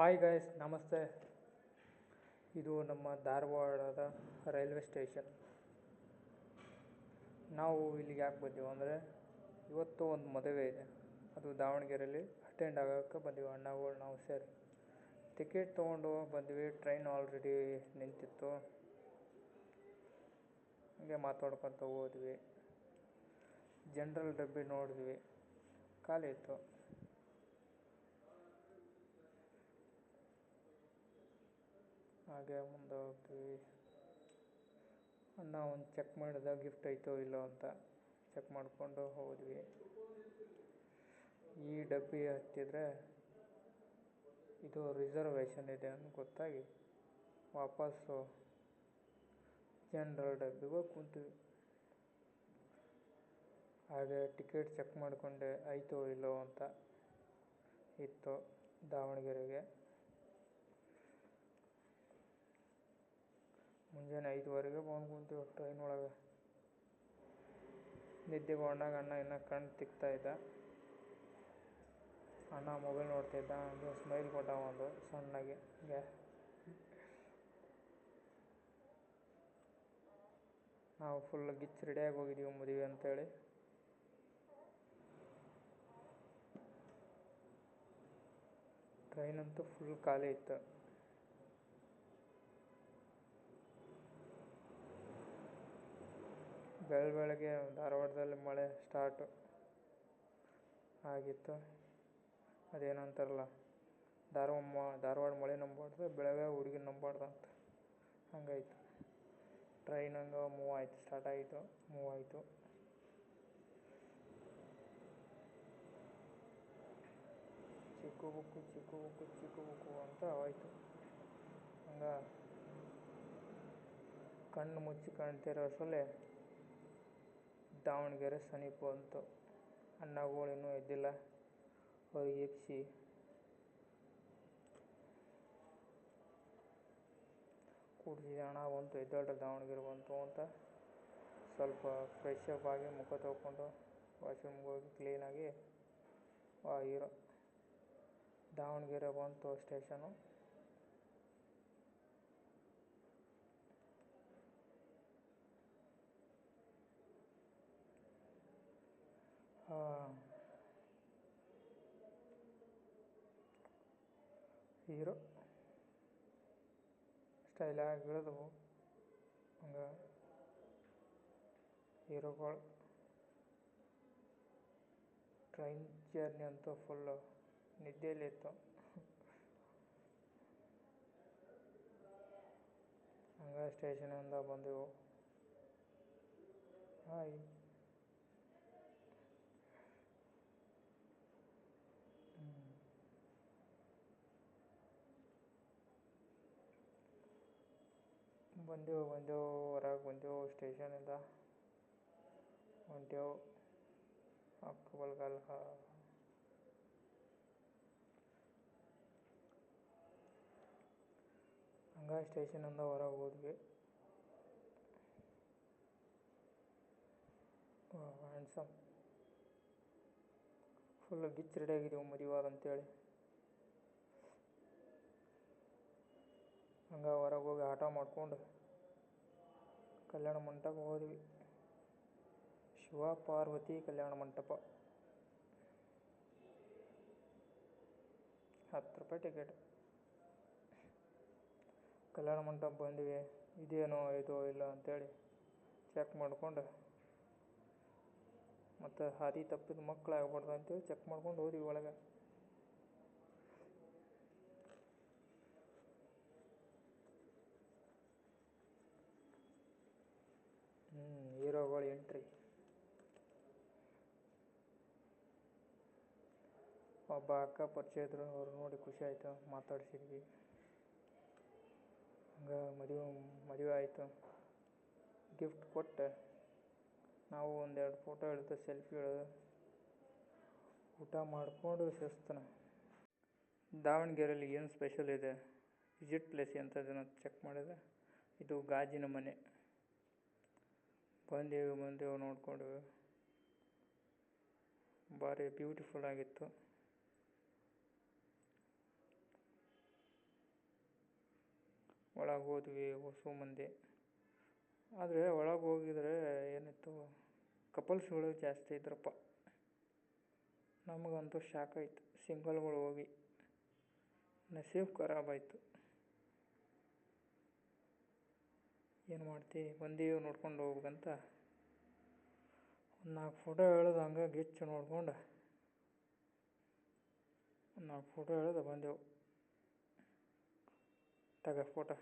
Hi guys ನಮಸ್ತೆ. ಇದು ನಮ್ಮ ಧಾರವಾಡದ ರೈಲ್ವೆ ಸ್ಟೇಷನ್. ನಾವು ಇಲ್ಲಿಗೆ ಯಾಕೆ ಬಂದೀವಿ ಅಂದರೆ, ಇವತ್ತು ಒಂದು ಮದುವೆ ಇದೆ. ಅದು ದಾವಣಗೆರೆಯಲ್ಲಿ ಅಟೆಂಡ್ ಆಗೋಕ್ಕೆ ಬಂದೀವಿ. ಅಣ್ಣಗಳು ನಾವು ಸೇರಿ. ಟಿಕೆಟ್ ತೊಗೊಂಡು ಬಂದ್ವಿ. ಟ್ರೈನ್ ಆಲ್ರೆಡಿ ನಿಂತಿತ್ತು. ಹಂಗೆ ಮಾತಾಡ್ಕೊತ ಹೋದ್ವಿ. ಜನ್ರಲ್ ಡಬ್ಬಿ ನೋಡಿದ್ವಿ. ಖಾಲಿ ಇತ್ತು. ಹಾಗೆ ಮುಂದೆ ಹೋಗ್ತೀವಿ ಅಣ್ಣ ಒಂದು ಚೆಕ್ ಮಾಡಿದ ಗಿಫ್ಟ್ ಐತೋ ಇಲ್ಲೋ ಅಂತ ಚೆಕ್ ಮಾಡಿಕೊಂಡು ಹೋದ್ವಿ. ಈ ಡಬ್ಬಿ ಹತ್ತಿದ್ರೆ ಇದು ರಿಸರ್ವೇಷನ್ ಇದೆ ಅಂತ ಗೊತ್ತಾಗಿ ವಾಪಸ್ಸು ಜನರಲ್ ಡಬ್ಬಿಗೆ ಹೋಗಿ ಕೂತೀವಿ ಹಾಗೆ ಟಿಕೆಟ್ ಚೆಕ್ ಮಾಡಿಕೊಂಡೆ ಐತೋ ಇಲ್ಲೋ ಅಂತ ಇತ್ತು ದಾವಣಗೆರೆಗೆ. ಮುಂಜಾನೆ ಐದುವರೆಗೆ ಬಂದು ಕುಂತೀವಿ ಟ್ರೈನ್ ಒಳಗೆ? ಬಂದಾಗ ಅಣ್ಣ ಇನ್ನ ಕಣ್ಣು ತಿಕ್ತಾ ಇದ್ದ. ಅಣ್ಣ ಮೊಬೈಲ್ ನೋಡ್ತಾ ಇದ್ದ. ಹಂಗೆ ಸ್ಮೈಲ್ ಕೊಟ್ಟ ಒಂದು ಸಣ್ಣಗೆ. ಹಿಂಗೆ ನಾವು ಫುಲ್ ಗಿಚ್ ರೆಡಿಯಾಗಿ ಹೋಗಿದ್ದೀವಿ ಮದುವೆ ಅಂತೇಳಿ. ಟ್ರೈನ್ ಅಂತೂ ಫುಲ್ ಖಾಲಿ ಇತ್ತು. ಬೆಳ ಬೆಳಗ್ಗೆ ಧಾರವಾಡದಲ್ಲಿ ಮಳೆ ಸ್ಟಾರ್ಟು ಆಗಿತ್ತು. ಅದೇನಂತಾರಲ್ಲ ಧಾರವಾಡ ಮ, ಧಾರವಾಡ ಮಳೆ ನಂಬಾರ್ದು ಬೆಳಗಾವಿ ಹುಡುಗಿ ನಂಬಾರ್ದು ಅಂತ. ಹಂಗಾಯ್ತು. ಟ್ರೈನ್ ಹಂಗೆ ಮೂವ್ ಆಯಿತು ಸ್ಟಾರ್ಟ್ ಆಯಿತು, ಮೂವ್ ಆಯಿತು. ಚಿಕ್ಕು ಬುಕ್ಕು ಚಿಕ್ಕು ಬುಕ್ಕು ಚಿಕ್ಕು ಬುಕ್ಕು ಅಂತ ಹೋಯ್ತು. ಹಂಗ ಕಣ್ಣು ಮುಚ್ಚಿ ಕಾಣ್ತಿರೋ ಅಷ್ಟರಲ್ಲೇ ದಾವಣಗೆರೆ ಸಮೀಪ ಬಂತು ಅಣ್ಣಗಳು ಇನ್ನೂ ಎದ್ದಿಲ್ಲ ಅವ್ರಿಗೆ ಎಬ್ಬಿಸಿ ಕೂಡ್ಸಿದೆ, ಅಣ್ಣ, ಬಂತು, ಎದ್ದೇಳ್ರಿ ದಾವಣಗೆರೆ ಬಂತು ಅಂತ ಸ್ವಲ್ಪ ಫ್ರೆಶ್ ಅಪ್ ಆಗಿ ಮುಖ ತೊಳ್ಕೊಂಡು ವಾಶ್ರೂಮ್ಗೆ ಹೋಗಿ ಕ್ಲೀನಾಗಿ ವಾ ಹೀರೋ ದಾವಣಗೆರೆ ಬಂತು ಸ್ಟೇಷನು ಹೀರೋ. ಸ್ಟೈಲಾಗಿ ಇಳಿದು ಹಂಗೆ. ಹೀರೋಗಳು. ಟ್ರೈನ್ ಜರ್ನಿ ಅಂತೂ ಫುಲ್ಲು ನಿದ್ದೆಯಲ್ಲಿತ್ತು ಹಂಗೆ ಸ್ಟೇಷನಿಂದ ಬಂದೆವು. ಹಾಯ್. ಬಂದೆವು ಬಂದೆವು ಹೊರಗೆ ಬಂದೆವು ಸ್ಟೇಷನಿಂದ ಹೊಂಟೆವು ಹಂಗೆ ಸ್ಟೇಷನಿಂದ ಹೊರಗೆ ಹೋದ್ವಿ. ಹ್ಯಾಂಡ್ಸಮ್ ಫುಲ್ ಗಿಚ್ ರೆಡಿ ಆಗಿದ್ದೀವಿ ಮದುವಾಗ ಅಂತೇಳಿ. ಹಂಗೆ ಹೊರಗೆ ಹೋಗಿ ಆಟ ಮಾಡ್ಕೊಂಡು ಕಲ್ಯಾಣ ಮಂಟಪ ಹೋದ್ವಿ. ಶಿವ ಪಾರ್ವತಿ ಕಲ್ಯಾಣ ಮಂಟಪ. ಹತ್ತು ರೂಪಾಯಿ ಟಿಕೆಟ್ ಕಲ್ಯಾಣ ಮಂಟಪ ಬಂದ್ವಿ. ಇದೇನೋ ಇದೋ ಇಲ್ಲ ಅಂತೇಳಿ ಚೆಕ್ ಮಾಡ್ಕೊಂಡು ಮತ್ತು ಹಾದಿ ತಪ್ಪಿದ ಮಕ್ಕಳು ಆಗ್ಬಾರ್ದು ಅಂತೇಳಿ ಚೆಕ್ ಮಾಡ್ಕೊಂಡು ಹೋದ್ವಿ ಒಳಗೆ. ಒಬ್ಬ ಅಕ್ಕ ಪರಿಚಯ ಇದ್ರು, ಅವ್ರು ನೋಡಿ ಖುಷಿ ಆಯಿತು, ಮಾತಾಡ್ಸಿದ್ವಿ. ಹಂಗೆ ಮದುವೆ ಮದುವೆ ಆಯಿತು. ಗಿಫ್ಟ್ ಕೊಟ್ಟೆ. ನಾವು ಒಂದೆರಡು ಫೋಟೋ ಹಿಡಿದು ಸೆಲ್ಫಿ ಹಿಡಿದು, ಊಟ ಮಾಡಿಕೊಂಡು ಸೇರಿಸ್ತಾನೆ ದಾವಣಗೆರೆಯಲ್ಲಿ ಏನು ಸ್ಪೆಷಲ್ ಇದೆ? ವಿಸಿಟ್ ಪ್ಲೇಸ್ ಎಂಥದ್ದೇನೋ ಚೆಕ್ ಮಾಡಿದೆ? ಇದು ಗಾಜಿನ ಮನೆ. ಬಂದೇವು ಬಂದೇವು ನೋಡಿಕೊಂಡು ಭಾರಿ ಬ್ಯೂಟಿಫುಲ್ ಆಗಿತ್ತು. ಒಳಗೆ ಹೋದ್ವಿ ಹೊಸು ಮಂದಿ. ಆದರೆ ಒಳಗೆ ಹೋಗಿದ್ರೆ ಏನಿತ್ತು, ಕಪಲ್ಸ್ಗಳು ಜಾಸ್ತಿ ಇದ್ರಪ್ಪ. ನಮಗಂತೂ ಶಾಕ್ ಆಯಿತು. ಸಿಂಗಲ್ಗಳು ಹೋಗಿ ನಸೀಬ್ ಖರಾಬಾಯಿತು ಏನು ಮಾಡ್ತಿ? ಬಂದೀವಿ ನೋಡ್ಕೊಂಡು ಹೋಗ್ಬೇಕಂತ. ಒಂದು ನಾಲ್ಕು ಫೋಟೋ ಎಳೆದು ಹಂಗೆ ಗಿಚ್ಚು ನೋಡ್ಕೊಂಡು. ಒಂದು ನಾಲ್ಕು ಫೋಟೋ ಎಳೆದು ಬಂದೆವು. ತಗ ಫೋಟೋ